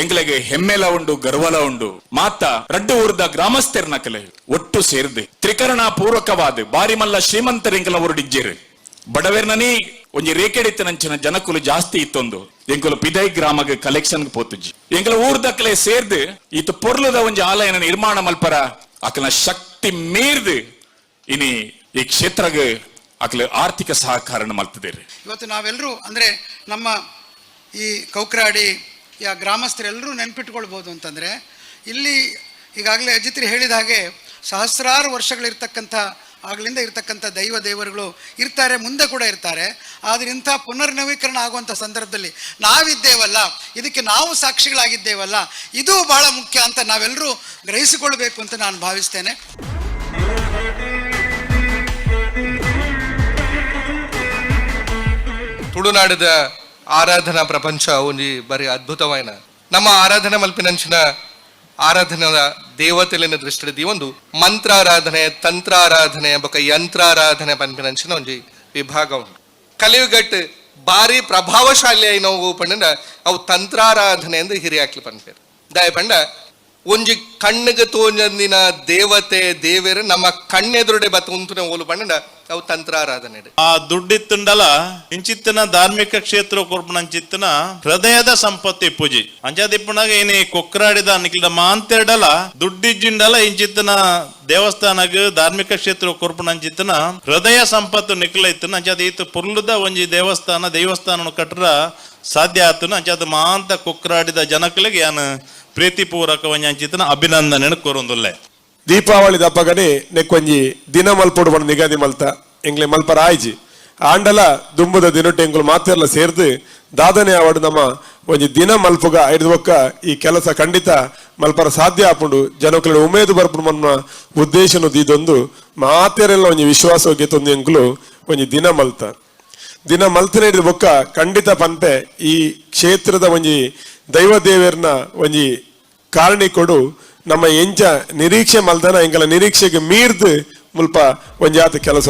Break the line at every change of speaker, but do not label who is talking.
ಎಂಗ್ಲೆಗೆ ಹೆಮ್ಮೆಲ ಉಂಡು, ಗರ್ವಲ ಉಂಡು. ಮಾತ ರಡ್ಡು ಊರ್ದ ಗ್ರಾಮಸ್ಥರ ನಕಲೆ ಒಟ್ಟು ಸೇರ್ದು. ತ್ರಿಕರಣ ಪೂರ್ವಕವಾದ ಬಾರಿ ಮಲ್ಲ ಶ್ರೀಮಂತರಿಂಗಲ ಹೊರಡಿಜ್ಜೇರು ಬಡವೆರ್ನನಿ ಒಂಜಿ ರೇಕೆಡಿತ್ತನಂಚಿನ ಜನಕುಲು ಜಾಸ್ತಿ ಇತ್ತೊಂದು. ಎಂಕುಲು ಪಿದೈ ಗ್ರಾಮಗ್ ಕಲೆಕ್ಷನ್ ಪೋತುಜಿ ಎಂಕಲ ಊರ್ದಕ್ಲೆ ಸೇರ್ದು, ಈತ ಪೊರ್ಲುದ ಒಂಜಿ ಆಲಯನ ನಿರ್ಮಾಣ ಮಲ್ಪರ ಅಕಲ ಶಕ್ತಿ ಮೀರ್ದು ಇನಿ ಈ ಕ್ಷೇತ್ರಗ್ ಅಕಲ ಆರ್ಥಿಕ ಸಹಕಾರ ಮಲ್ತದೇರಿ
ಇವತ್ತು ನಾವೆಲ್ಲರೂ ಅಂದ್ರೆ ನಮ್ಮ ಈ ಕೌಕ್ರಾಡಿ ಯಾ ಗ್ರಾಮಸ್ಥರೆಲ್ಲರೂ ನೆನ್ಪಿಟ್ಕೊಳ್ಬೋದು ಅಂತಂದರೆ, ಇಲ್ಲಿ ಈಗಾಗಲೇ ಅಜಿತ್ರಿ ಹೇಳಿದ ಹಾಗೆ ಸಹಸ್ರಾರು ವರ್ಷಗಳಿರ್ತಕ್ಕಂಥ, ಆಗಲಿಂದ ಇರ್ತಕ್ಕಂಥ ದೈವ ದೇವರುಗಳು ಇರ್ತಾರೆ, ಮುಂದೆ ಕೂಡ ಇರ್ತಾರೆ. ಆದರೆ ಇಂಥ ಪುನರ್ನವೀಕರಣ ಆಗುವಂಥ ಸಂದರ್ಭದಲ್ಲಿ ನಾವಿದ್ದೇವಲ್ಲ, ಇದಕ್ಕೆ ನಾವು ಸಾಕ್ಷಿಗಳಾಗಿದ್ದೇವಲ್ಲ, ಇದು ಬಹಳ ಮುಖ್ಯ ಅಂತ ನಾವೆಲ್ಲರೂ ಗ್ರಹಿಸಿಕೊಳ್ಬೇಕು ಅಂತ ನಾನು ಭಾವಿಸ್ತೇನೆ.
ತುಳುನಾಡದ ಆರಾಧನಾ ಪ್ರಪಂಚ ಒಂಜಿ ಬಾರಿ ಅದ್ಭುತವಾಯಿನ. ನಮ್ಮ ಆರಾಧನೆ ಮಲ್ಪಿನಂಚಿನ ಆರಾಧನದ ದೇವತೆಲಿನ ದೃಷ್ಟಿದಿ ಒಂದು ಮಂತ್ರಾರಾಧನೆ, ತಂತ್ರಾರಾಧನೆ ಬೊಕ ಯಂತ್ರಾರಾಧನೆ ಪನ್ಪಿನಂಚಿನ ಒಂಜಿ ವಿಭಾಗ ಉಂಟು. ಕಲಿಯುಗಟ್ ಬಾರಿ ಪ್ರಭಾವಶಾಲಿ ಆಯ್ನವು ಪಂಡ ಅವು ತಂತ್ರಾರಾಧನೆ ಎಂದು ಹಿರಿಯಾಕ್ಲಿ ಪನ್ಪೇರು ದಾಯ ಪಂಡ ಒಂಜಿ ಕಣ್ಣಿಗೆ ತೋಂಜಂದಿನ ದೇವತೆ, ದೇವೇರು ನಮ್ಮ ಕಣ್ಣೆದುರುಡೆ ಬತ್ತ ಉಂತುನೆ ಓಲು ಬಣ್ಣ ಅವು ತಂತ್ರಾರಾಧನೆ
ಆ ದುಡ್ಡಿತ್ತುಂಡಲ ಇಂಚಿತ್ತಿನ ಧಾರ್ಮಿಕ ಕ್ಷೇತ್ರ ಕೊರ್ಪುನಂಚಿತ್ತಿನ ಹೃದಯದ ಸಂಪತ್ತಿ ಪೂಜಿ. ಅಂಚಾದಿಪ್ಪುನಾಗ ಏನಿ ಕೊಕ್ರಾಡಿದ ನಿಖಿಲ ಮಾಂತೆಡಲ ದುಡ್ಡಿಜ್ಜಿಂಡಲ ಇಂಚಿತ್ತಿನ ದೇವಸ್ಥಾನಗ ಧಾರ್ಮಿಕ ಕ್ಷೇತ್ರ ಕೊರ್ಪುನಂಚಿತ್ತಿನ ಹೃದಯ ಸಂಪತ್ತು ನಿಖಿಲ ಇತ್ತು ಅಂಚಾದ ಈತ ಪುರ್ಲುದ ಒಂಜಿ ದೇವಸ್ಥಾನ ದೇವಸ್ಥಾನ ಕಟ್ರ ಸಾಧ್ಯ ಆಯ್ತು ಅಂಚಾದ ಮಾಂತ ಕುಕ್ರಾಡಿದ ಜನಕಲಿಗೆ ಏನು ಪ್ರೀತಿಪೂರ್ವಕ ಒಂಜಿ ಅಂಚಿತ್ತಿನ ಅಭಿನಂದನೆ ಕೊರೊಂದುಲ್ಲೆ.
ದೀಪಾವಳಿ ದಪ್ಪಗನೆ ನೆಕ್ಕೊಂಜಿ ದಿನ ಮಲ್ಪೊಡು ಬಣ್ಣ ನಿಗದಿ ಮಲ್ತ, ಎಂಗ್ಲೆ ಮಲ್ಪರ ಆಯ್ಜಿ ಆಂಡಲ ದುಂಬುದ ದಿನೊಟ್ಟು ಎಂಗ್ಲು ಮಾತೆರ್ಲ ಸೇರ್ದು, ದಾದನೆ ಆವಡು ನಮ್ಮ ಒಂಜಿ ದಿನ ಮಲ್ಪುಗ ಐದು ಒಕ್ಕ ಈ ಕೆಲಸ ಖಂಡಿತ ಮಲ್ಪರ ಸಾಧ್ಯ ಆಪುಂಡು ಜನಕ್ಲ ಉಮೇದು ಬರ್ಪುಡು ಮನ್ನ ಉದ್ದೇಶನು ದೀದೊಂದು ಮಾತೆರೆಲ್ಲ ಒಂಜಿ ವಿಶ್ವಾಸ ತೊಂದು ಎಂಕ್ಲು ಒಂಜಿ ದಿನ ಮಲ್ತ. ದಿನ ಮಲ್ತನೆ ಹಿಡಿದ ಬೊಕ್ಕ ಖಂಡಿತ ಪಂತೆ ಈ ಕ್ಷೇತ್ರದ ಒಂಜಿ ದೈವ ದೇವರನ್ನ ಒಂಜಿ ಕಾರಣಿಕೊಡು ನಮ್ಮ ಎಂಚ ನಿರೀಕ್ಷೆ ಮಲ್ದನ ಎಂಕಲ ನಿರೀಕ್ಷೆಗೆ ಮೀರ್ದು ಮುಲ್ಪ ಒಂಜಾತ ಕೆಲಸ